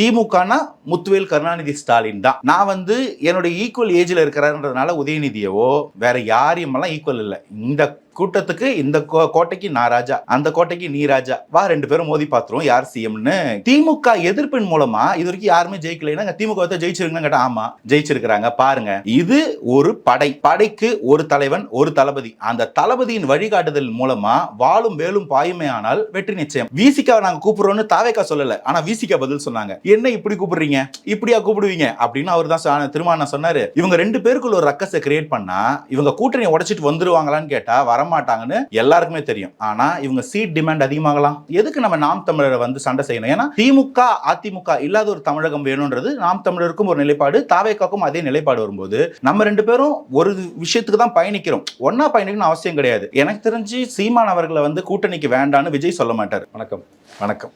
திமுகனா முத்துவேல் கருணாநிதி ஸ்டாலின் தான். நான் வந்து என்னுடைய ஈக்குவல் ஏஜ்ல இருக்கிறன்றதுனால உதயநிதியவோ வேற யாரையுமெல்லாம் ஈக்குவல் இல்லை. இந்த கூட்டத்துக்கு இந்த கோ- கோட்டைக்கு நான் ராஜா அந்த கோட்டைக்கு நீ ராஜா வா ரெண்டு பேரும் மோதி பார்த்துருவோம் யார் சிஎம்னு திமுக எதிர்ப்பின் மூலமா இது வரைக்கும் யாருமே ஜெயிக்கலைன்னா திமுக வந்து கேட்டா ஆமா ஜெயிச்சிருக்கிறாங்க பாருங்க. இது ஒரு படை. படைக்கு ஒரு தலைவன் ஒரு தளபதி. அந்த தளபதியின் வழிகாட்டுதல் மூலமா வாழும் வேலும் பாயுமையானால் வெற்றி நிச்சயம். விசிகாவை நாங்க கூப்பிடுறோம்னு தாவேக்கா சொல்லல. ஆனா விசிகா பதில் சொன்னாங்க. என்ன இப்படி கூப்பிடுறீங்க? இப்படியா கூப்பிடுவீங்க? அப்படின்னு அவர் தான் திருமாவளவன் சொன்னாரு. இவங்க ரெண்டு பேருக்குள்ள ஒரு ரக்கஸை கிரியேட் பண்ணா இவங்க கூட்டணி உடைச்சிட்டு வந்துருவாங்களான்னு கேட்டா வரமாட்டாங்கன்னு எல்லாருக்குமே தெரியும். ஆனா இவங்க சீட் டிமாண்ட் அதிகமாகலாம். எதுக்கு நம்ம நாம் தமிழரை வந்து சண்டை செய்யணும்? ஏன்னா திமுக அதிமுக இல்லாத ஒரு தமிழகம் வேணும்ன்றது நாம் தமிழருக்கும் ஒரு நிலைப்பாடு தாவேக்காக்கும் அதே நிலைப்பாடு வரும்போது நம்ம ரெண்டு பேரும் ஒரு விஷயத்துக்கு தான் பயணிக்கிறோம். ஒன்னா பயணிக்கணும் அவசியம் கிடையாது. எனக்கு தெரிஞ்சு சீமான் அவர்களை வந்து கூட்டணிக்கு வேண்டான்னு விஜய் சொல்ல மாட்டார். வணக்கம். வணக்கம்.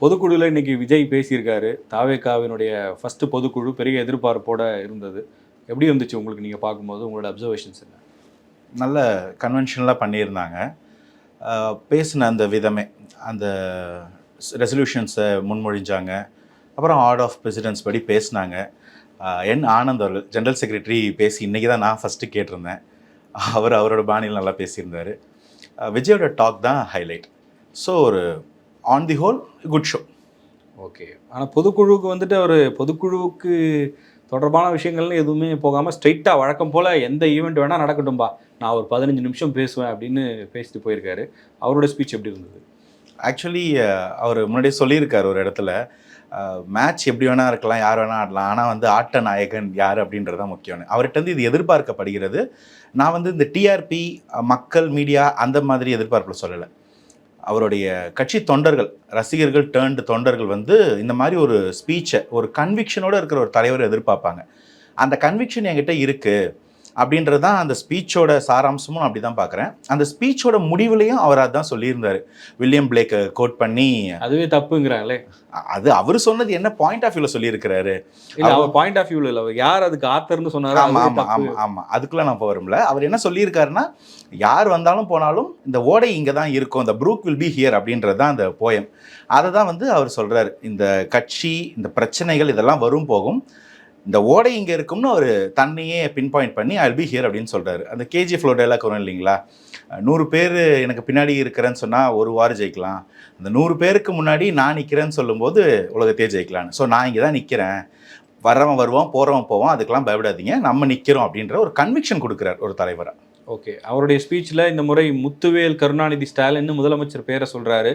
பொதுக்குழுவில் இன்னைக்கு விஜய் பேசியிருக்காரு. தாவேகாவினுடைய ஃபர்ஸ்ட் பொதுக்குழு பெரிய எதிர்பார்ப்போட இருந்தது. எப்படி இருந்துச்சு உங்களுக்கு நீங்கள் பார்க்கும்போது? உங்களோட அப்சர்வேஷன்ஸ் என்ன? நல்ல கன்வென்ஷனலாக பண்ணியிருந்தாங்க. பேசின அந்த விதமே அந்த ரெசல்யூஷன்ஸை முன்மொழிஞ்சாங்க. அப்புறம் ஆர்ட் ஆஃப் பிரசிடென்ட்ஸ் படி பேசினாங்க. என் ஆனந்த் அவர்கள் ஜென்ரல் செக்ரட்டரி பேசி இன்றைக்கி தான் நான் ஃபஸ்ட்டு கேட்டிருந்தேன். அவர் அவரோட பாணியில் நல்லா பேசியிருந்தார். விஜயோட டாக் தான் ஹைலைட் ஸோ ஒரு on the whole good show okay ஆனால் பொதுக்குழுவுக்கு வந்துட்டு அவர் பொதுக்குழுவுக்கு தொடர்பான விஷயங்கள்னு எதுவுமே போகாமல் ஸ்ட்ரைட்டாக வழக்கம் போல் எந்த ஈவெண்ட் வேணால் நடக்கட்டும்பா. நான் ஒரு பதினஞ்சு நிமிஷம் பேசுவேன் அப்படின்னு பேசிட்டு போயிருக்காரு. அவரோட ஸ்பீச் எப்படி இருந்தது? ஆக்சுவலி அவர் முன்னாடியே சொல்லியிருக்கார் ஒரு இடத்துல மேட்ச் எப்படி வேணால் இருக்கலாம் யார் வேணால் ஆடலாம் ஆனால் வந்து ஆட்ட நாயகன் யார் அப்படின்றது தான் முக்கியம் அவர்கிட்ட வந்து இது எதிர்பார்க்கப்படுகிறது. நான் வந்து இந்த டிஆர்பி மக்கள் மீடியா அந்த மாதிரி எதிர்பார்ப்பில் சொல்லலை. அவருடைய கட்சி தொண்டர்கள் ரசிகர்கள் டேர்ன்டு தொண்டர்கள் வந்து இந்த மாதிரி ஒரு ஸ்பீச்சை ஒரு கன்விக்ஷனோடு இருக்கிற ஒரு தலைவர் எதிர்பார்ப்பாங்க. அந்த கன்விக்ஷன் என்கிட்ட இருக்குது அப்படின்றது தான் அந்த ஸ்பீச்சோட சாராம்சமும் அப்படி தான் பார்க்குறேன். அந்த ஸ்பீச்சோட முடிவுலையும் அவர் அதான் சொல்லியிருந்தார். வில்லியம் பிளேக்கை கோட் பண்ணி அதுவே தப்புங்கிறாங்களே. அது அவர் சொன்னது என்ன பாயிண்ட் ஆஃப் வியூவில் சொல்லியிருக்கிறாரு? இல்லை அவர் பாயிண்ட் ஆஃப் வியூவில் இல்லை. யார் அதுக்கு ஆத்தர்னு சொன்னாரோ ஆமா அதுவே ஆமா தப்பு. ஆமா ஆமா. அதுக்குள்ள நான் போக விரும்பல. அவர் என்ன சொல்லியிருக்காருன்னா யார் வந்தாலும் போனாலும் இந்த ஓடை இங்கே தான் இருக்கும். இந்த ப்ரூக் வில் பி ஹியர் அப்படின்றது தான் அந்த போயம் அதை தான் வந்து அவர் சொல்றாரு. இந்த கட்சி இந்த பிரச்சனைகள் இதெல்லாம் வரும் போகும். இந்த ஓடை இங்கே இருக்கும்னு அவர் தன்னையே பின் பாயிண்ட் பண்ணி ஐ பி ஹியர் அப்படின்னு சொல்கிறாரு அந்த கேஜி ஃப்ளோ டைலாக் வரும் இல்லைங்களா? நூறு பேர் எனக்கு பின்னாடி இருக்கிறேன்னு சொன்னால் ஒரு வாரம் ஜெயிக்கலாம். அந்த நூறு பேருக்கு முன்னாடி நான் நிற்கிறேன்னு சொல்லும்போது உலகத்தையே ஜெயிக்கலான்னு ஸோ நான் இங்கே தான் நிற்கிறேன் வர்றவன் வருவான் போகிறவன் போவான் அதுக்கெல்லாம் பயப்படாதீங்க. நம்ம நிற்கிறோம் அப்படின்ற ஒரு கன்விக்ஷன் கொடுக்குறார் ஒரு தலைவராக ஓகே அவருடைய ஸ்பீச்சில் இந்த முறை முத்துவேல் கருணாநிதி ஸ்டாலின் முதலமைச்சர் பேரை சொல்கிறாரு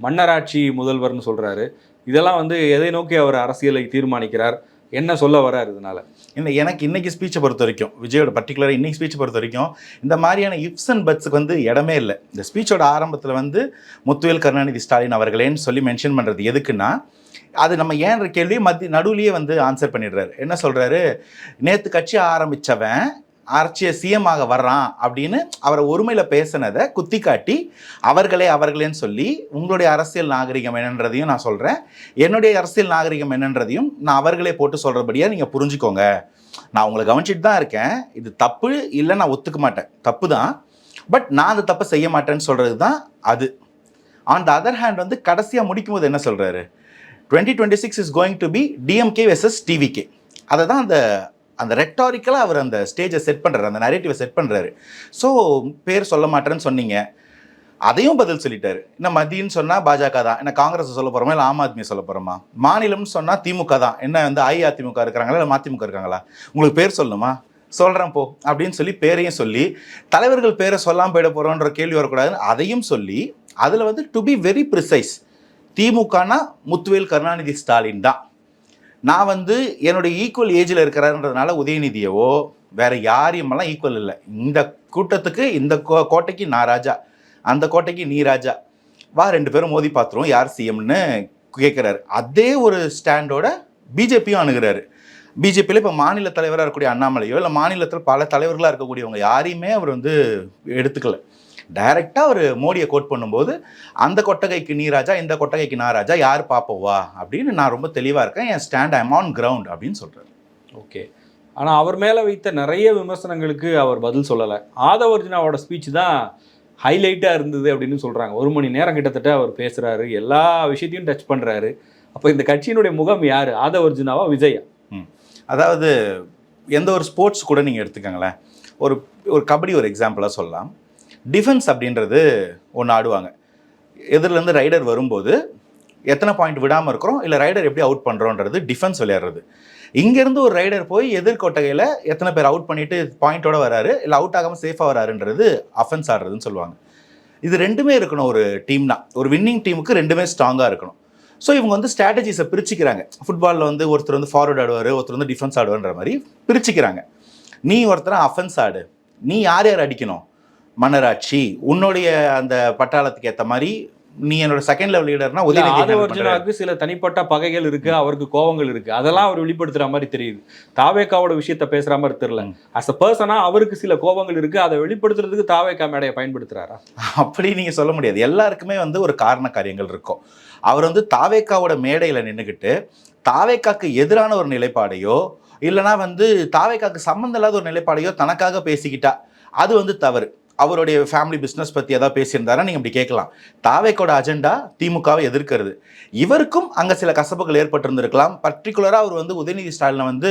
மன்னராட்சி முதல்வர்னு சொல்கிறாரு இதெல்லாம் வந்து எதை நோக்கி அவர் அரசியலை தீர்மானிக்கிறார்? என்ன சொல்ல வராரு இதனால? இல்லை எனக்கு இன்னைக்கு ஸ்பீச்சை பொறுத்த வரைக்கும் விஜயோட பர்டிகுலராக இன்னைக்கு ஸ்பீச்சை பொறுத்த வரைக்கும் இந்த மாதிரியான இப்ஸ் அண்ட் பட்ஸுக்கு வந்து இடமே இல்லை. இந்த ஸ்பீச்சோட ஆரம்பத்தில் வந்து முத்துவேல் கருணாநிதி ஸ்டாலின் அவர்களேன்னு சொல்லி மென்ஷன் பண்ணுறது எதுக்குன்னா அது நம்ம ஏன்ற கேள்வி மத்திய நடுவுலேயே வந்து ஆன்சர் பண்ணிடுறாரு. என்ன சொல்கிறாரு நேற்று கட்சி ஆரம்பித்தவன் ஆர்ச்சிய சிஎம் ஆக வர்றான் அப்படின்னு அவரை ஒருமையில் பேசினதை குத்தி காட்டி அவர்களே அவர்களேன்னு சொல்லி உங்களுடைய அரசியல் நாகரிகம் என்னன்றதையும் நான் சொல்கிறேன் என்னுடைய அரசியல் நாகரிகம் என்னன்றதையும் நான் அவர்களே போட்டு சொல்கிறபடியாக நீங்கள் புரிஞ்சுக்கோங்க. நான் உங்களை கவனிச்சிட்டு தான் இருக்கேன். இது தப்பு இல்லை நான் ஒத்துக்க மாட்டேன். தப்பு தான். பட் நான் அந்த தப்பை செய்ய மாட்டேன்னு சொல்கிறது தான் அது. ஆன் த அதர் ஹேண்ட் வந்து கடைசியாக முடிக்கும்போது என்ன சொல்கிறாரு twenty twenty six is going to be DMK versus TVK அதை தான் அந்த அந்த ரெக்டாரிக்கலாக அவர் அந்த ஸ்டேஜை செட் பண்ணுறாரு அந்த நரேட்டிவை செட் பண்ணுறாரு ஸோ பேர் சொல்ல மாட்டேன்னு சொன்னீங்க. அதையும் பதில் சொல்லிட்டாரு. என்ன மத்தியன்னு சொன்னால் பாஜக தான். என்ன காங்கிரஸ் சொல்ல போகிறோமா இல்லை ஆம் ஆத்மி சொல்ல போகிறோமா மாநிலம்னு சொன்னால் திமுக தான். என்ன வந்து அஇஅதிமுக இருக்கிறாங்களா இல்லை மதிமுக இருக்காங்களா? உங்களுக்கு பேர் சொல்லணுமா? சொல்கிறேன் போ அப்படின்னு சொல்லி பேரையும் சொல்லி தலைவர்கள் பேரை சொல்லாமல் போயிட போகிறோன்ற கேள்வி வரக்கூடாதுன்னு அதையும் சொல்லி அதில் வந்து டு பி வெரி ப்ரிசைஸ் திமுகனா முத்துவேல் கருணாநிதி ஸ்டாலின் தான். நான் வந்து என்னுடைய ஈக்குவல் ஏஜில் இருக்கிறன்றதுனால உதயநிதியவோ வேற யாரையுமெல்லாம் ஈக்குவல் இல்லை. இந்த கூட்டத்துக்கு இந்த கோ- கோட்டைக்கு நான் ராஜா. அந்த கோட்டைக்கு நீ ராஜா. வா ரெண்டு பேரும் மோதி பார்த்துருவோம் யார் சிஎம்னு கேட்குறாரு அதே ஒரு ஸ்டாண்டோட பிஜேபியும் அணுகிறாரு. பிஜேபியில் இப்போ மாநில தலைவராக இருக்கக்கூடிய அண்ணாமலையோ இல்லை மாநிலத்தில் பல தலைவர்களாக இருக்கக்கூடியவங்க யாரையுமே அவர் வந்து எடுத்துக்கல. டைரெக்டாக அவர் மோடியை கோட் பண்ணும்போது அந்த கொட்டகைக்கு நீ ராஜா இந்த கொட்டகைக்கு நான் ராஜா யார் பாப்போவா? அப்படின்னு நான் ரொம்ப தெளிவாக இருக்கேன். என் ஸ்டாண்ட் ஐம் ஆன் கிரவுண்ட் அப்படின்னு சொல்கிறார் ஓகே ஆனால் அவர் மேலே வைத்த நிறைய விமர்சனங்களுக்கு அவர் பதில் சொல்லலை. ஆதவர்ஜுனாவோட ஸ்பீச் தான் ஹைலைட்டாக இருந்தது அப்படின்னு சொல்கிறாங்க ஒரு மணி நேரம் கிட்டத்தட்ட அவர் பேசுகிறாரு எல்லா விஷயத்தையும் டச் பண்ணுறாரு அப்போ இந்த கட்சியினுடைய முகம் யாரு? ஆதவ அர்ஜுனாவா விஜயா? அதாவது எந்த ஒரு ஸ்போர்ட்ஸ் கூட நீங்கள் எடுத்துக்கோங்களேன். ஒரு ஒரு கபடி ஒரு எக்ஸாம்பிளாக சொல்லலாம். டிஃபென்ஸ் அப்படின்றது ஒன்று ஆடுவாங்க. எதிரிலேருந்து ரைடர் வரும்போது எத்தனை பாயிண்ட் விடாமல் இருக்கிறோம்? இல்லை ரைடர் எப்படி அவுட் பண்ணுறோன்றது டிஃபென்ஸ் விளையாடுறது. இங்கேருந்து ஒரு ரைடர் போய் எதிர்கொட்டகையில் எத்தனை பேர் அவுட் பண்ணிவிட்டு பாயிண்ட்டோட வராரு? இல்லை அவுட் ஆகாமல் சேஃபாக வராருன்றது அஃபென்ஸ் ஆடுறதுன்னு சொல்லுவாங்க. இது ரெண்டுமே இருக்கணும் ஒரு டீம்னா ஒரு வின்னிங் டீமுக்கு ரெண்டுமே ஸ்ட்ராங்காக இருக்கணும். ஸோ இவங்க வந்து ஸ்ட்ராட்டஜிஸை பிரிச்சுக்கிறாங்க. ஃபுட்பாலில் வந்து ஒருத்தர் வந்து ஃபார்வர்ட் ஆடுவார் ஒருத்தர் வந்து டிஃபென்ஸ் ஆடுவார்ன்ற மாதிரி பிரிச்சுக்கிறாங்க. நீ ஒருத்தர் அஃபென்ஸ் ஆடு. நீ யார் யார் அடிக்கணும்? மன்னராட்சி உன்னுடைய அந்த பட்டாளத்துக்கு ஏற்ற மாதிரி நீ என்னோட செகண்ட் லெவல் லீடர்னா உதயநிதி சில தனிப்பட்ட பகைகள் இருக்கு அவருக்கு கோவங்கள் இருக்கு. அதெல்லாம் அவர் வெளிப்படுத்துற மாதிரி தெரியுது. தாவேக்காவோட விஷயத்த பேசுற மாதிரி தெரியல. அஸ் அ பர்சனா அவருக்கு சில கோவங்கள் இருக்கு அதை வெளிப்படுத்துறதுக்கு தாவேக்கா மேடையை பயன்படுத்துறாரா? அப்படி நீங்க சொல்ல முடியாது. எல்லாருக்குமே வந்து ஒரு காரண காரியங்கள் இருக்கும். அவர் வந்து தாவேக்காவோட மேடையில நின்றுக்கிட்டு தாவேக்காக்கு எதிரான ஒரு நிலைப்பாடையோ இல்லைனா வந்து தாவேக்காக்கு சம்மந்தம் இல்லாத ஒரு நிலைப்பாடையோ தனக்காக பேசிக்கிட்டா அது வந்து தவறு. அவருடைய ஃபேமிலி பிஸ்னஸ் பற்றி ஏதாவது பேசியிருந்தாரா? நீங்கள் இப்படி கேட்கலாம். தாவேக்கோட அஜெண்டா திமுகவை எதிர்க்கிறது. இவருக்கும் அங்கே சில கசப்புகள் ஏற்பட்டிருந்திருக்கலாம். பர்டிகுலராக அவர் வந்து உதயநிதி ஸ்டாலினை வந்து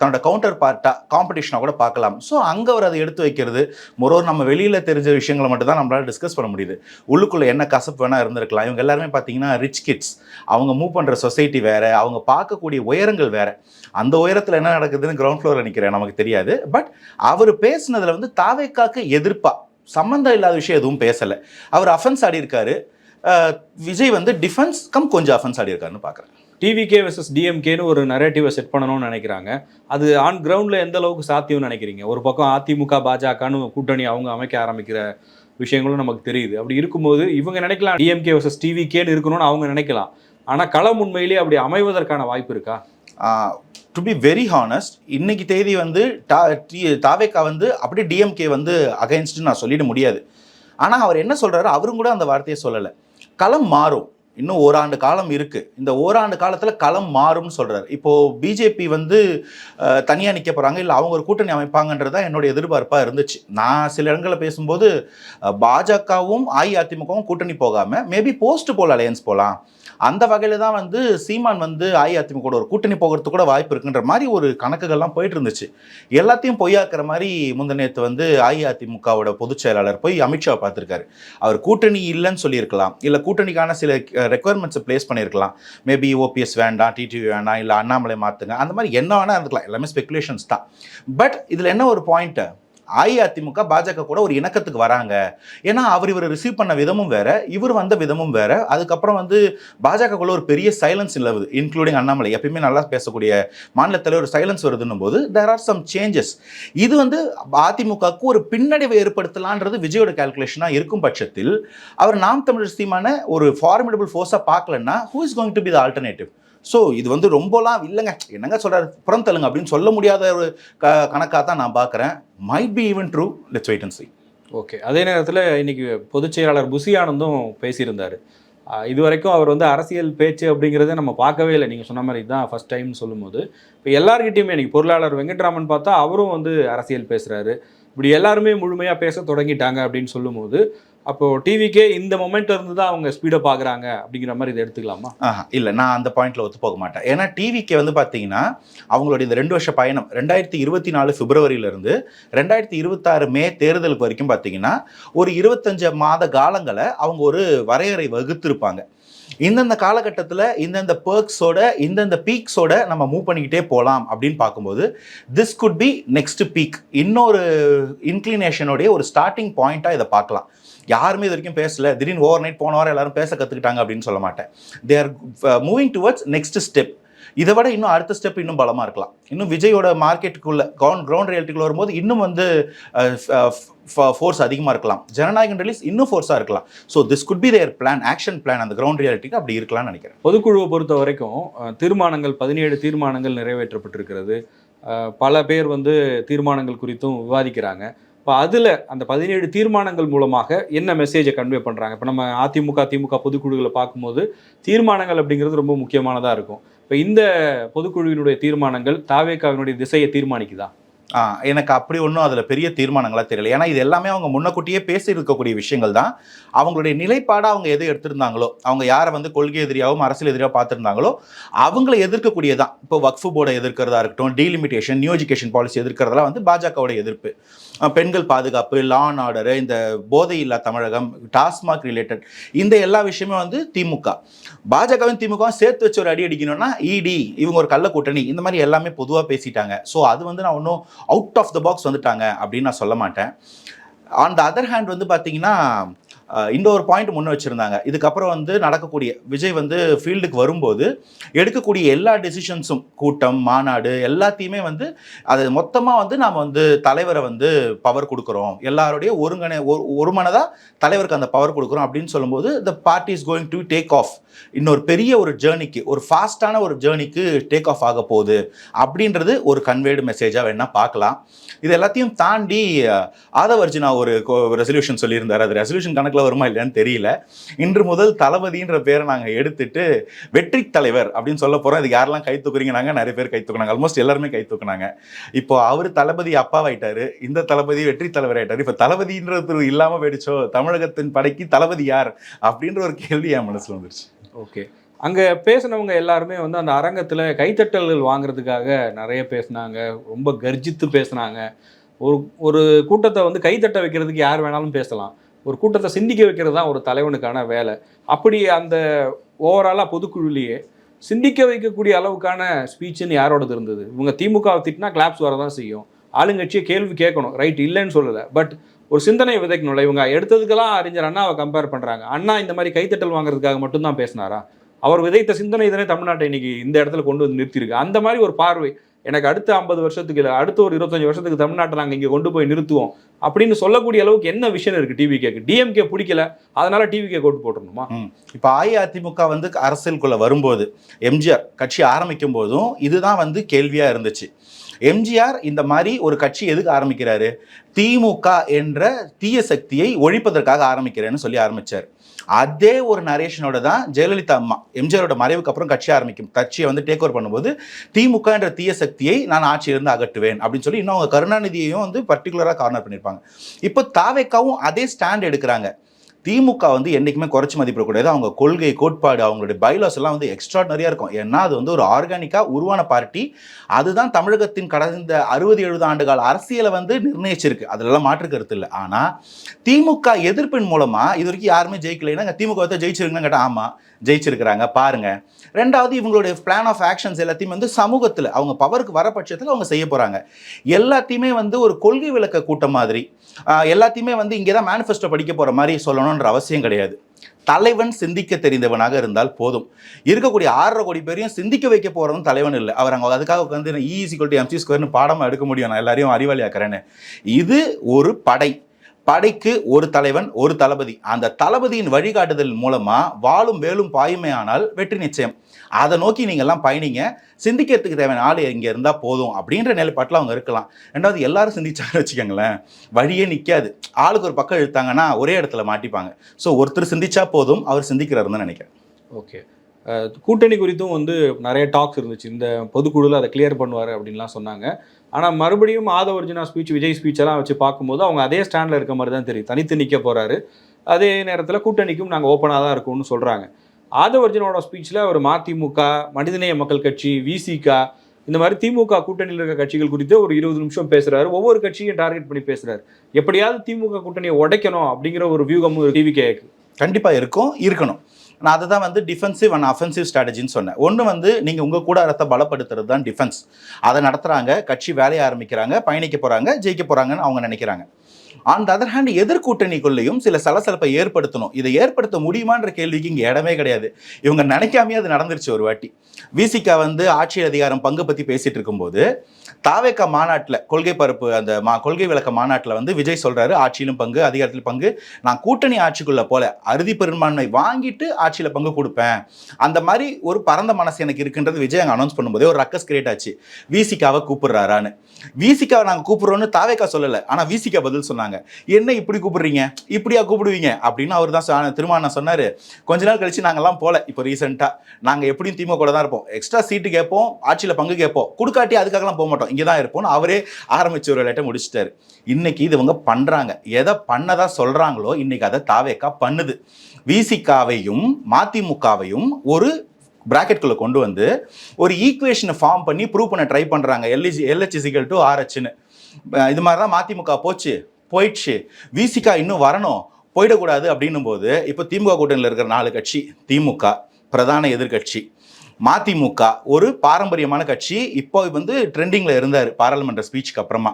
தன்னோட கவுண்டர் பார்ட்டாக காம்படிஷனாக கூட பார்க்கலாம். ஸோ அங்கே அவர் அதை எடுத்து வைக்கிறது. மொரோர் நம்ம வெளியில் தெரிஞ்ச விஷயங்களை மட்டும் தான் டிஸ்கஸ் பண்ண முடியுது. உள்ளுக்குள்ளே என்ன கசப்பு வேணால் இருந்திருக்கலாம். இவங்க எல்லாருமே பார்த்தீங்கன்னா ரிச் கிட்ஸ் அவங்க மூவ் பண்ணுற சொசைட்டி வேறு. அவங்க பார்க்கக்கூடிய உயரங்கள் வேறு. அந்த உயரத்தில் என்ன நடக்குதுன்னு கிரவுண்ட் ஃப்ளோரில் நிற்கிறேன் நமக்கு தெரியாது. பட் அவர் பேசினதில் வந்து தாவேக்காக்கு எதிர்ப்பாக சம்மந்தம் இல்லாத விஷயம் எதுவும் பேசலை. அவர் அஃபென்ஸ் ஆடி இருக்காரு அஹ் விஜய் வந்து டிஃபென்ஸ் கம் கொஞ்சம் அஃபென்ஸ் ஆடி இருக்காருன்னு பார்க்குறேன் டிவிகே வெர்சஸ் டிஎம்கேன்னு ஒரு நரேட்டிவை செட் பண்ணணும்னு நினைக்கிறாங்க. அது ஆன் கிரவுண்டில் எந்த அளவுக்கு சாத்தியம்னு நினைக்கிறீங்க? ஒரு பக்கம் அதிமுக பாஜகன்னு கூட்டணி அவங்க அமைக்க ஆரம்பிக்கிற விஷயங்களும் நமக்கு தெரியுது. அப்படி இருக்கும்போது இவங்க நினைக்கலாம் டிஎம்கே வெர்சஸ் டிவிகேன்னு இருக்கணும்னு அவங்க நினைக்கலாம். ஆனால் களம் உண்மையிலேயே அப்படி அமைவதற்கான வாய்ப்பு இருக்கா? டு பி வெரி ஹானஸ்ட் இன்னைக்கு தேதி வந்து டா டி- தாவேக்கா வந்து அப்படியே டிஎம்கே வந்து அகைன்ஸ்ட்னு நான் சொல்லிட முடியாது. ஆனால் அவர் என்ன சொல்கிறாரு அவரும் கூட அந்த வார்த்தையை சொல்லலை. களம் மாறும். இன்னும் ஓராண்டு காலம் இருக்குது இந்த ஓராண்டு காலத்தில் களம் மாறும்னு சொல்கிறார் இப்போது பிஜேபி வந்து தனியாக நிற்க போகிறாங்க இல்லை அவங்க ஒரு கூட்டணி அமைப்பாங்கன்றது தான் என்னோட எதிர்பார்ப்பாக இருந்துச்சு. நான் சில இடங்களில் பேசும்போது பாஜகவும் அஇஅதிமுகவும் கூட்டணி போகாமல் மேபி போஸ்ட் போல் அலையன்ஸ் போகலாம் அந்த வகையில் தான் வந்து சீமான் வந்து அஇஅதிமுக ஒரு கூட்டணி போகிறதுக்கு கூட வாய்ப்பு இருக்குன்ற மாதிரி ஒரு கணக்குகள்லாம் போயிட்டு இருந்துச்சு. எல்லாத்தையும் பொய்யாக்குற மாதிரி முந்தினேத்து வந்து அஇஅதிமுகவோட பொதுச் செயலாளர் போய் அமித்ஷா பார்த்துருக்காரு. அவர் கூட்டணி இல்லைன்னு சொல்லியிருக்கலாம். இல்லை கூட்டணிக்கான சில ரெக்குவயர்மெண்ட்ஸை பிளேஸ் பண்ணியிருக்கலாம் மேபி ஓபிஎஸ் வேண்டாம் டிடிவி வேண்டாம் இல்லை அண்ணாமலை மாற்றுங்க அந்த மாதிரி என்ன வேணால் இருந்துக்கலாம் எல்லாமே ஸ்பெகுலேஷன்ஸ் தான். பட் இதில் என்ன ஒரு பாயிண்ட்டு அஇஅதிமுக பாஜக கூட ஒரு இணக்கத்துக்கு வராங்க. ஏன்னா அவர் இவரை ரிசீவ் பண்ண விதமும் வேற இவர் வந்த விதமும் வேற. அதுக்கப்புறம் வந்து பாஜகக்குள்ள ஒரு பெரிய சைலன்ஸ் நிலவுது இன்க்ளூடிங் அண்ணாமலை. எப்பயுமே நல்லா பேசக்கூடிய மாநிலத்தில் ஒரு சைலன்ஸ் வருதுன்னும் போது தேர் ஆர் சம் சேஞ்சஸ் இது வந்து அதிமுகவுக்கு ஒரு பின்னடைவை ஏற்படுத்தலான்றது விஜயோட கால்குலேஷனாக இருக்கும் பட்சத்தில் அவர் நாம் தமிழர் சீமான ஒரு ஃபார்மிடபிள் ஃபோர்ஸாக பார்க்கலன்னா who is going to be the alternative so இது வந்து ரொம்பலாம் இல்லைங்க. என்னங்க சொல்கிறாரு புறம் தள்ளுங்க அப்படின்னு சொல்ல முடியாத ஒரு க கணக்காக தான் நான் பார்க்குறேன். Might be even true let's wait and see okay அதே நேரத்தில் இன்னைக்கு பொதுச் செயலாளர் புசி ஆனந்தும் பேசியிருந்தார். இது வரைக்கும் அவர் வந்து அரசியல் பேச்சு அப்படிங்கிறத நம்ம பார்க்கவே இல்லை. நீங்கள் சொன்ன மாதிரி தான் ஃபர்ஸ்ட் டைம்னு சொல்லும்போது. இப்போ எல்லார்கிட்டையுமே இன்றைக்கி பொருளாளர் வெங்கட்ராமன் பார்த்தா அவரும் வந்து அரசியல் பேசுகிறாரு இப்படி எல்லாருமே முழுமையாக பேச தொடங்கிட்டாங்க அப்படின்னு சொல்லும்போது அப்போது டிவிக்கே இந்த மொமெண்ட் இருந்து தான் அவங்க ஸ்பீடை பார்க்குறாங்க அப்படிங்கிற மாதிரி இதை எடுத்துக்கலாமா? இல்லை நான் அந்த பாயிண்ட்ல ஒத்து போக மாட்டேன். ஏன்னா டிவிக்கே வந்து பார்த்தீங்கன்னா அவங்களுடைய இந்த ரெண்டு வருஷ பயணம் ரெண்டாயிரத்தி இருபத்தி நாலு பிப்ரவரியிலிருந்து ரெண்டாயிரத்தி இருபத்தாறு மே தேர்தலுக்கு வரைக்கும் பார்த்தீங்கன்னா ஒரு இருபத்தஞ்சு மாத காலங்களை அவங்க ஒரு வரையறை வகுத்திருப்பாங்க. இந்தந்த காலகட்டத்தில் இந்தந்த பேர்க்ஸோட இந்தந்த பீக்ஸோட நம்ம மூவ் பண்ணிக்கிட்டே போகலாம் அப்படின்னு பார்க்கும்போது this could be next peak இன்னொரு இன்க்ளினேஷனுடைய ஒரு ஸ்டார்டிங் பாயிண்ட்டாக இதை பார்க்கலாம். யாருமே இது வரைக்கும் பேசல. திடீர்னு ஓவர் நைட் போன வாரம் எல்லாரும் பேச கற்றுக்கிட்டாங்க அப்படின்னு சொல்ல மாட்டேன். They are moving towards next step இதை விட இன்னும் அடுத்த ஸ்டெப் இன்னும் பலமாக இருக்கலாம். இன்னும் விஜயோட மார்க்கெட்டுக்குள்ள கிரவுண்ட் கிரவுண்ட் ரியாலிட்டிக்குள்ள வரும்போது இன்னும் வந்து uh, ஃபோர்ஸ் uh, அதிகமாக இருக்கலாம். ஜனநாயகம் ரிலீஸ் இன்னும் ஃபோர்ஸாக இருக்கலாம். So this could be their plan action plan அந்த கிரவுண்ட் ரியாலிட்டிக்கு அப்படி இருக்கலாம்னு நினைக்கிறேன். பொதுக்குழுவை பொறுத்த வரைக்கும் தீர்மானங்கள் பதினேழு தீர்மானங்கள் நிறைவேற்றப்பட்டிருக்கிறது. பல பேர் வந்து தீர்மானங்கள் குறித்தும் விவாதிக்கிறாங்க. இப்போ அதில் அந்த பதினேழு தீர்மானங்கள் மூலமாக என்ன மெசேஜை கன்வே பண்ணுறாங்க இப்போ நம்ம அதிமுக திமுக பொதுக்குழுகளை பார்க்கும்போது தீர்மானங்கள் அப்படிங்கிறது ரொம்ப முக்கியமானதாக இருக்கும். இப்போ இந்த பொதுக்குழுவினுடைய தீர்மானங்கள் தாவேக்காவினுடைய திசையை தீர்மானிக்குதா? ஆ, எனக்கு அப்படி ஒன்றும் அதில் பெரிய தீர்மானங்களாக தெரியல. ஏன்னா இது எல்லாமே அவங்க முன்னக்கூட்டியே பேசி இருக்கக்கூடிய விஷயங்கள் தான். அவங்களுடைய நிலைப்பாடாக அவங்க எதை எடுத்திருந்தாங்களோ அவங்க யாரை வந்து கொள்கை எதிரியாகவும் அரசியல் எதிரியாக பார்த்துருந்தாங்களோ அவங்கள எதிர்க்கக்கூடியதான் இப்போ வக்ஃபு போர்டை எதிர்க்கிறதா இருக்கட்டும் டீலிமிட்டேஷன் நியூ எஜுகேஷன் பாலிசி எதிர்க்கிறதெல்லாம் வந்து பாஜகவோட எதிர்ப்பு. பெண்கள் பாதுகாப்பு லா அண்ட் ஆர்டர் இந்த போதை இல்லா தமிழகம் டாஸ்மாக் ரிலேட்டட் இந்த எல்லா விஷயமே வந்து திமுக. பாஜகவும் திமுகவும் சேர்த்து வச்சு ஒரு அடி அடிக்கணும்னா இடி இவங்க ஒரு கள்ள கூட்டணி இந்த மாதிரி எல்லாமே பொதுவாக பேசிட்டாங்க. ஸோ அது வந்து நான் ஒன்றும் அவுட் ஆஃப் த பாக்ஸ் வந்துட்டாங்க அப்படின்னு நான் சொல்ல மாட்டேன். ஆன் த அதர் ஹேண்ட் வந்து பார்த்தீங்கன்னா இந்த ஒரு பாயிண்ட் முன்ன வச்சுருந்தாங்க. இதுக்கப்புறம் வந்து நடக்கக்கூடிய விஜய் வந்து ஃபீல்டுக்கு வரும்போது எடுக்கக்கூடிய எல்லா டெசிஷன்ஸும் கூட்டம் மாநாடு எல்லாத்தையுமே வந்து அது மொத்தமாக வந்து நாம் வந்து தலைவரை வந்து பவர் கொடுக்குறோம். எல்லாருடைய ஒருங்கணை ஒரு ஒரு மனதாக தலைவருக்கு அந்த பவர் கொடுக்குறோம் அப்படின்னு சொல்லும்போது the party is going to take off இன்னொரு பெரிய ஒரு ஜேர்னிக்கு ஒரு ஃபாஸ்டான ஒரு ஜேர்னிக்கு டேக் ஆஃப் ஆக போகுது அப்படின்றது ஒரு கன்வேர்டு மெசேஜாக வேணால் பார்க்கலாம். இது எல்லாத்தையும் தாண்டி அஹ், நான் ஒரு ரெசல்யூஷன் சொல்லியிருந்தார். அது ரெசல்யூஷன் கணக்கில் வருமா இல்லையான்னு தெரியல. இன்று முதல் தளபதின்ற பேரை நாங்கள் எடுத்துட்டு வெற்றி தலைவர் அப்படின்னு சொல்ல போகிறோம் இதுக்கு யாரெல்லாம் கை தூக்குறீங்கனாங்க நிறைய பேர் கை தூக்குனாங்க. ஆல்மோஸ்ட் எல்லாருமே கை தூக்குனாங்க. இப்போ அவர் தளபதி அப்பாவாயிட்டாரு. இந்த தளபதி வெற்றி தலைவர் ஆயிட்டாரு இப்போ தளபதின்றது இல்லாமல் போயிடுச்சோ? தமிழகத்தின் படைக்கு தளபதி யார்? அப்படின்ற ஒரு கேள்வி என் மனசில் வந்துருச்சு. ஓகே. அங்கே பேசினவங்க எல்லாருமே வந்து அந்த அரங்கத்தில் கைத்தட்டல்கள் வாங்குறதுக்காக நிறைய பேசினாங்க. ரொம்ப கர்ஜித்து பேசினாங்க. ஒரு ஒரு கூட்டத்தை வந்து கைத்தட்ட வைக்கிறதுக்கு யார் வேணாலும் பேசலாம். ஒரு கூட்டத்தை சிந்திக்க வைக்கிறது தான் ஒரு தலைவனுக்கான வேலை. அப்படி அந்த ஓவராலாக பொதுக்குழுலேயே சிந்திக்க வைக்கக்கூடிய அளவுக்கான ஸ்பீச்சுன்னு யாரோடது இருந்தது? இவங்க திமுகவை திட்டினா கிளாப்ஸ் வரதான் செய்யும். ஆளுங்கட்சியை கேள்வி கேட்கணும். ரைட் இல்லைன்னு சொல்லலை. பட் ஒரு சிந்தனை விதைக்கணும்ல. இவங்க எடுத்ததுக்கெல்லாம் அறிஞர் அண்ணாவை கம்பேர் பண்ணுறாங்க அண்ணா இந்த மாதிரி கைத்தட்டல் வாங்குறதுக்காக மட்டும்தான் பேசினாரா? அவர் விதைத்த சிந்தனை இதனை தமிழ்நாட்டை இன்னைக்கு இந்த இடத்துல கொண்டு வந்து நிறுத்தியிருக்கு. அந்த மாதிரி ஒரு பார்வை எனக்கு அடுத்த ஐம்பது வருஷத்துக்கு இல்லை அடுத்த ஒரு இருபத்தஞ்சு வருஷத்துக்கு தமிழ்நாட்டை நாங்கள் இங்கே கொண்டு போய் நிறுத்துவோம் அப்படின்னு சொல்லக்கூடிய அளவுக்கு என்ன விஷயம் இருக்கு டிவிகேக்கு டிஎம்கே பிடிக்கல. அதனால டிவிகே கோட்டு போட்டுருணுமா இப்போ அஇஅதிமுக வந்து அரசியலுக்குள்ள வரும்போது எம்ஜிஆர் கட்சி ஆரம்பிக்கும் போதும் இதுதான் வந்து கேள்வியா இருந்துச்சு. எம்ஜிஆர் இந்த மாதிரி ஒரு கட்சி எதுக்கு ஆரம்பிக்கிறாரு? திமுக என்ற தீய சக்தியை ஒழிப்பதற்காக ஆரம்பிக்கிறேன்னு சொல்லி ஆரம்பிச்சார். அதே ஒரு நரேஷனோட தான் ஜெயலலிதா அம்மா எம்ஜிஆரோட மறைவுக்கு அப்புறம் கட்சி ஆரம்பிக்கும். கட்சியை வந்து டேக் ஓவர் பண்ணும்போது திமுக என்ற தீய சக்தியை நான் ஆட்சியிலிருந்து அகற்றுவேன் அப்படின்னு சொல்லி இன்னும் அவங்க கருணாநிதியையும் வந்து பர்டிகுலராக கார்னர் பண்ணியிருப்பாங்க இப்போ தாவேக்காவும் அதே ஸ்டாண்ட் எடுக்கிறாங்க. திமுக வந்து என்றைக்குமே குறைச்சி மதிப்பிடக்கூடாது அவங்க கொள்கை கோட்பாடு அவங்களுடைய பைலாஸ் எல்லாம் வந்து எக்ஸ்ட்ராடனரியாக இருக்கும். ஏன்னா அது வந்து ஒரு ஆர்கானிக்காக உருவான பார்ட்டி அதுதான் தமிழகத்தின் கடந்த அறுபது எழுபது ஆண்டு கால அரசியலை வந்து நிர்ணயிச்சிருக்கு. அதுலலாம் மாற்று கருத்து இல்லை. ஆனால் திமுக எதிர்ப்பின் மூலமாக இது வரைக்கும் யாருமே ஜெயிக்கலைன்னா திமுக வந்து ஜெயிச்சிருக்குன்னு கேட்டால் ஆமாம் ஜெயிச்சிருக்கிறாங்க பாருங்கள் ரெண்டாவது இவங்களுடைய பிளான் ஆஃப் ஆக்ஷன்ஸ் எல்லாத்தையும் வந்து சமூகத்தில் அவங்க பவருக்கு வர பட்சத்தில் அவங்க செய்ய போகிறாங்க எல்லாத்தையுமே வந்து ஒரு கொள்கை விளக்க கூட்டம் மாதிரி எல்லாத்தையுமே வந்து இங்கே தான் மேனிஃபெஸ்டோ படிக்க போகிற மாதிரி சொல்லணுன்ற அவசியம் கிடையாது. தலைவன் சிந்திக்க தெரிந்தவனாக இருந்தால் போதும். இருக்கக்கூடிய ஆறரை கோடி பேரையும் சிந்திக்க வைக்க போகிறதும் தலைவன் இல்லை. அவர் அங்கே அதுக்காக வந்து ஈஸி கொல்ட்டு எம்சி ஸ்கொயர்னு பாடமாக எடுக்க முடியும். நான் எல்லாரையும் அறிவாளி இது ஒரு படை. படைக்கு ஒரு தலைவன் ஒரு தளபதி. அந்த தளபதியின் வழிகாட்டுதல் மூலமாக வாழும் வேலும் பாயுமையானால் வெற்றி நிச்சயம். அதை நோக்கி நீங்கள்லாம் பயணிங்க. சிந்திக்கிறதுக்கு தேவையான ஆள் இங்கே இருந்தால் போதும் அப்படின்ற நிலைப்பாட்டில் அவங்க இருக்கலாம். ரெண்டாவது எல்லாரும் சிந்திச்சாங்கன்னு வச்சுக்கோங்களேன் வழியே நிற்காது ஆளுக்கு ஒரு பக்கம் இழுத்தாங்கன்னா ஒரே இடத்துல மாட்டிப்பாங்க. ஸோ ஒருத்தர் சிந்திச்சா போதும் அவர் சிந்திக்கிறாருன்னு நினைக்கிறேன். ஓகே. கூட்டணி குறித்தும் வந்து நிறைய டாக்ஸ் இருந்துச்சு. இந்த பொதுக்குழுவில் அதை கிளியர் பண்ணுவார் அப்படின்லாம் சொன்னாங்க. ஆனால் மறுபடியும் ஆதவ ஒரிஜினா ஸ்பீச் விஜய் ஸ்பீச்செல்லாம் வச்சு பார்க்கும்போது அவங்க அதே ஸ்டாண்டில் இருக்க மாதிரி தான் தெரியும். தனித்து நிற்க போகிறாரு அதே நேரத்தில் கூட்டணிக்கும் நாங்கள் ஓப்பனாக தான் இருக்கும்னு சொல்கிறாங்க ஆதவ ஒரிஜினோட ஸ்பீச்சில் ஒரு மதிமுக மனிதநேய மக்கள் கட்சி விசிகா இந்த மாதிரி திமுக கூட்டணியில் இருக்க கட்சிகள் குறித்து ஒரு இருபது நிமிஷம் பேசுகிறாரு ஒவ்வொரு கட்சியும் டார்கெட் பண்ணி பேசுகிறாரு எப்படியாவது திமுக கூட்டணியை உடைக்கணும் அப்படிங்கிற ஒரு வியூகமும் டிவிகேக்கு கண்டிப்பாக இருக்கும் இருக்கணும். நான் அதை தான் வந்து டிஃபென்சிவ் அண்ட் அஃபென்சிவ் ஸ்ட்ராட்டஜின்னு சொன்னேன். ஒன்று வந்து நீங்கள் உங்கள் கூடாரத்தை பலப்படுத்துறது தான் டிஃபென்ஸ் அதை நடத்துகிறாங்க கட்சி வேலையை ஆரம்பிக்கிறாங்க பயணிக்க போகிறாங்க ஜெயிக்க போகிறாங்கன்னு அவங்க நினைக்கிறாங்க. ஆன் த அதர் ஹேண்ட் எதிர்கூட்டணிக்குள்ளேயும் சில சலசலப்பை ஏற்படுத்தணும். இதை ஏற்படுத்த முடியுமான்ற கேள்விக்கு இங்கே இடமே கிடையாது. இவங்க நினைக்காமே அது நடந்துருச்சு ஒரு வாட்டி. விசிகா வந்து ஆட்சி அதிகாரம் பங்கு பற்றி பேசிகிட்டு இருக்கும்போது தாவேக்கா மாநாட்டில் கொள்கை பரப்பு அந்த மா கொள்கை விளக்க மாநாட்டில் வந்து விஜய் சொல்கிறாரு ஆட்சியிலும் பங்கு அதிகாரத்திலும் பங்கு. நான் கூட்டணி ஆட்சிக்குள்ள போல அறுதி பெரும்பான்மை வாங்கிட்டு ஆட்சியில் பங்கு கொடுப்பேன். அந்த மாதிரி ஒரு பரந்த மனசு எனக்கு இருக்குன்றது விஜய் அங்கே அனௌன்ஸ் பண்ணும்போதே ஒரு ரக்கஸ் கிரியேட் ஆச்சு. விசிகாவை கூப்பிடுறாரான்னு. விசிகாவை நாங்கள் கூப்பிடுறோன்னு தாவேக்கா சொல்லலை. ஆனால் விசிகா பதில் சொன்னாங்க. என்ன இப்படி கூப்பிடுறீங்க? இப்படியா கூப்பிடுவீங்க? அப்படின்னு அவர் தான் திருமாவளவன் சொன்னார். கொஞ்ச நாள் கழிச்சு நாங்கள்லாம் போல இப்போ ரீசெண்டாக நாங்கள் எப்படியும் திமுக கூட தான் இருப்போம். எக்ஸ்ட்ரா சீட்டு கேட்போம் ஆட்சியில் பங்கு கேட்போம் கொடுக்காட்டி அதுக்காகலாம் போக மாட்டோம். இங்கே தான் இருப்போம்னு அவரே ஆரம்பிச்ச ஒரு லெட்டர் முடிச்சிட்டாரு. இன்னைக்கு இது இவங்க எதை பண்ணதா சொல்கிறாங்களோ இன்னைக்கு அதை தாவேக்கா பண்ணுது. விசிகாவையும் மதிமுகவையும் ஒரு பிராக்கெட்குள்ளே கொண்டு வந்து ஒரு ஈக்குவேஷனை ஃபார்ம் பண்ணி ப்ரூவ் பண்ண ட்ரை பண்ணுறாங்க எல்இஜி எல்ஹெச்சிசிக்கல் டு ஆர்ஹெச்னு இது மாதிரி தான் மதிமுக போச்சு போயிடுச்சு. விசிகா இன்னும் வரணும் போயிடக்கூடாது அப்படின்னும் போது இப்போ திமுக கூட்டணியில் இருக்கிற நாலு கட்சி திமுக பிரதான எதிர்க்கட்சி மதிமுக ஒரு பாரம்பரியமான கட்சி. இப்போ வந்து ட்ரெண்டிங்கில் இருந்தார் பாராளுமன்ற ஸ்பீச்சுக்கு அப்புறமா.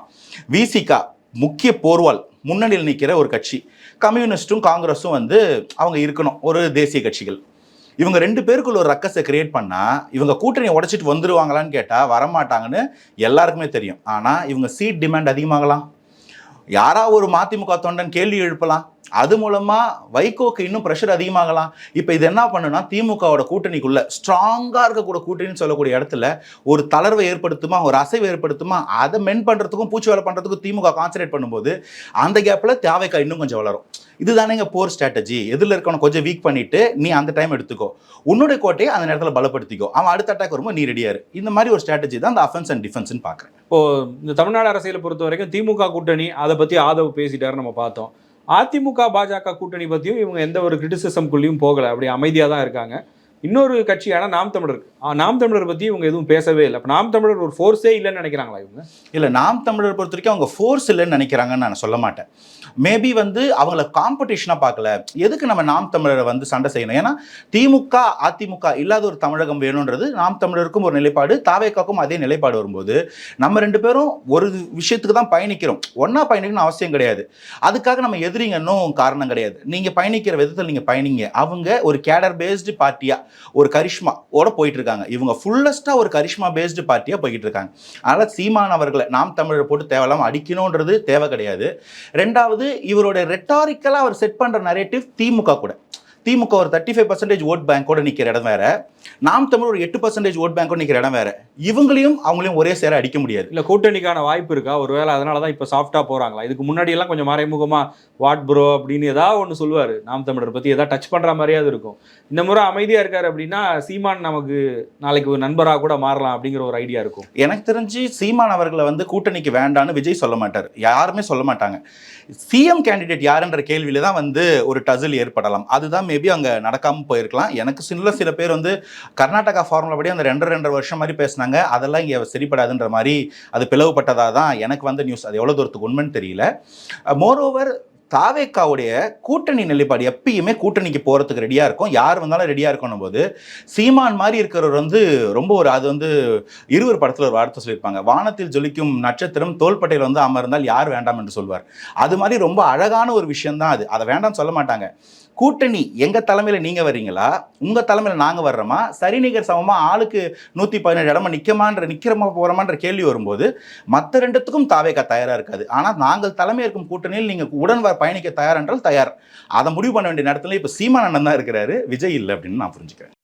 விசிகா முக்கிய போர்வால் முன்னணியில் நிற்கிற ஒரு கட்சி. கம்யூனிஸ்ட்டும் காங்கிரஸும் வந்து அவங்க இருக்கணும் ஒரு தேசிய கட்சிகள். இவங்க ரெண்டு பேருக்குள்ள ஒரு ரக்கஸை கிரியேட் பண்ணால் இவங்க கூட்டணியை உடைச்சிட்டு வந்துடுவாங்களான்னு கேட்டால் வரமாட்டாங்கன்னு எல்லாருக்குமே தெரியும். ஆனால் இவங்க சீட் டிமாண்ட் அதிகமாகலாம். யாராவது ஒரு மதிமுக தொண்டன் கேள்வி எழுப்பலாம். அது மூலமா வைகோக்கு இன்னும் ப்ரெஷர் அதிகமாகலாம். இப்போ இது என்ன பண்ணுனா திமுகவோட கூட்டணிக்குள்ள ஸ்ட்ராங்காக இருக்கக்கூடிய கூட்டணின்னு சொல்லக்கூடிய இடத்துல ஒரு தளர்வை ஏற்படுத்துமா ஒரு அசைவை ஏற்படுத்துமா அதை மென் பண்ணுறதுக்கும் பூச்சி வேலை பண்ணுறதுக்கும் திமுக கான்சன்ட்ரேட் பண்ணும்போது அந்த கேப்பில் தேவைக்கா இன்னும் கொஞ்சம் வளரும். இதுதானேங்க போர் ஸ்ட்ராட்டஜி எதில் இருக்கவனை கொஞ்சம் வீக் பண்ணிட்டு நீ அந்த டைம் எடுத்துக்கோ. உன்னுடைய கோட்டையை அந்த நேரத்தில் பலப்படுத்திக்கோ. அவன் அடுத்த அட்டாக் வரும்போது நீ ரெடியாரு இந்த மாதிரி ஒரு ஸ்ட்ராட்டஜி தான் அந்த அஃபென்ஸ் அண்ட் டிஃபென்ஸ்னு பார்க்குறேன். இப்போது இந்த தமிழ்நாடு அரசியலை பொறுத்த வரைக்கும் திமுக கூட்டணி அதை பற்றி ஆதவ் பேசிட்டாரு நம்ம பார்த்தோம். அதிமுக பாஜக கூட்டணி பற்றியும் இவங்க எந்த ஒரு கிரிட்டிசிசம்குள்ளேயும் போகலை. அப்படி அமைதியாக தான் இருக்காங்க. இன்னொரு கட்சியான நாம் தமிழர். நாம் தமிழர் பத்தி இவங்க எதுவும் பேசவே இல்லை. அப்ப நாம் தமிழர் ஒரு ஃபோர்ஸே இல்லைன்னு நினைக்கிறாங்களா இவங்க? இல்லை நாம் தமிழர் பொறுத்த வரைக்கும் அவங்க ஃபோர்ஸ் இல்லைன்னு நினைக்கிறாங்கன்னு நான் சொல்ல மாட்டேன். மேபி வந்து அவங்கள காம்படிஷனாக பார்க்கல. எதுக்கு நம்ம நாம் தமிழரை வந்து சண்டை செய்யணும்? ஏன்னா திமுக அதிமுக இல்லாத ஒரு தமிழகம் வேணுன்றது நாம் தமிழருக்கும் ஒரு நிலைப்பாடு தாவேக்காக்கும் அதே நிலைப்பாடு வரும்போது நம்ம ரெண்டு பேரும் ஒரு விஷயத்துக்கு தான் பயணிக்கிறோம். ஒன்றா பயணிக்கணும்னு அவசியம் கிடையாது. அதுக்காக நம்ம எதிரிங்கன்னும் காரணம் கிடையாது. நீங்கள் பயணிக்கிற விதத்தில் நீங்கள் பயணிங்க. அவங்க ஒரு கேடர் பேஸ்டு பார்ட்டியாக ஒரு கரிஷ்மா ஓட போயிட்டு இருக்காங்க இவங்க ஃபுல்லஸ்ட்டாக ஒரு கரிஷ்மா பேஸ்டு பார்ட்டியாக போய்கிட்டு இருக்காங்க அதனால் சீமான் அவர்களை நாம் தமிழரை போட்டு தேவையில்லாம அடிக்கணுன்றது தேவை கிடையாது. ரெண்டாவது இவரோட ரெட்டாரிக்கலாக அவர் செட் பண்ணுற நரேட்டிவ் திமுக கூட. திமுக ஒரு தேர்ட்டி ஃபைவ் பர்சன்டேஜ் ஓட் பேங்கோட நிற்கிற இடம் வேற. நாம் தமிழ் ஒரு எட்டு பர்சன்டேஜ் ஓட் பேங்கோட நிற்கிற இடம் வேற. இவங்களையும் அவங்களையும் ஒரே சேர அடிக்க முடியாது. இல்ல கூட்டணிக்கான வாய்ப்பு இருக்கா? ஒருவேளை அதனால தான் இப்போ சாஃப்டா போறாங்களா? இதுக்கு முன்னாடி எல்லாம் கொஞ்சம் மறைமுகமா வாட் ப்ரோ அப்படின்னு ஏதாவது ஒன்று சொல்லுவாரு. நாம் தமிழர் பத்தி ஏதாவது டச் பண்ற மாதிரியாவது இருக்கும். இந்த முறை அமைதியா இருக்காரு அப்படின்னா சீமான் நமக்கு நாளைக்கு ஒரு நண்பரா கூட மாறலாம் அப்படிங்கிற ஒரு ஐடியா இருக்கும். எனக்கு தெரிஞ்சு சீமான் அவர்களை வந்து கூட்டணிக்கு வேண்டான்னு விஜய் சொல்ல மாட்டார். யாருமே சொல்ல மாட்டாங்க. சிஎம் கேண்டிடேட் யாருன்ற கேள்வியில தான் வந்து ஒரு டசில் ஏற்படலாம். அதுதான் மேபி அங்கே நடக்காமல் போயிருக்கலாம். எனக்கு சில சில பேர் வந்து கர்நாடகா ஃபார்முலா படி அந்த ரெண்டு ரெண்டரை வருஷம் மாதிரி பேசுனாங்க. அதெல்லாம் இங்கே சரிப்படாதுன்ற மாதிரி அது பிளவுபட்டதாக தான் எனக்கு வந்த நியூஸ் அது எவ்வளோ தூரத்துக்கு உண்மைன்னு தெரியல. மோரோவர் தாவேக்காவுடைய கூட்டணி நிலைப்பாடு எப்பயுமே கூட்டணிக்கு போகிறதுக்கு ரெடியாக இருக்கும். யார் வந்தாலும் ரெடியாக இருக்கணும் போது சீமான் மாதிரி இருக்கிறவர் வந்து ரொம்ப ஒரு அது வந்து இருவர் படத்தில் ஒரு வார்த்தை சொல்லியிருப்பாங்க. வானத்தில் ஜொலிக்கும் நட்சத்திரம் தோள்பட்டையில் வந்து அமர்ந்தால் யார் வேண்டாம் என்று சொல்வார். அது மாதிரி ரொம்ப அழகான ஒரு விஷயம்தான் அது. அதை வேண்டாம்னு சொல்ல மாட்டாங்க. கூட்டணி எங்க தலைமையில நீங்க வர்றீங்களா? உங்க தலைமையில நாங்க வர்றோமா? சரிநிகர் சமமா ஆளுக்கு நூத்தி பதினேழு இடமா நிக்கமான்ற நிக்கிறமா போறோமான்ற கேள்வி வரும்போது மற்ற ரெண்டுத்துக்கும் தாவேக்கா தயாரா இருக்காது. ஆனா நாங்கள் தலைமை இருக்கும் கூட்டணியில் நீங்க உடன் வர பயணிக்க தயார் என்றால் தயார். அதை முடிவு பண்ண வேண்டிய நேரத்துல இப்ப சீமானந்தன் தான் இருக்கிறாரு. விஜய் இல்லை அப்படின்னு நான் புரிஞ்சுக்கிறேன்.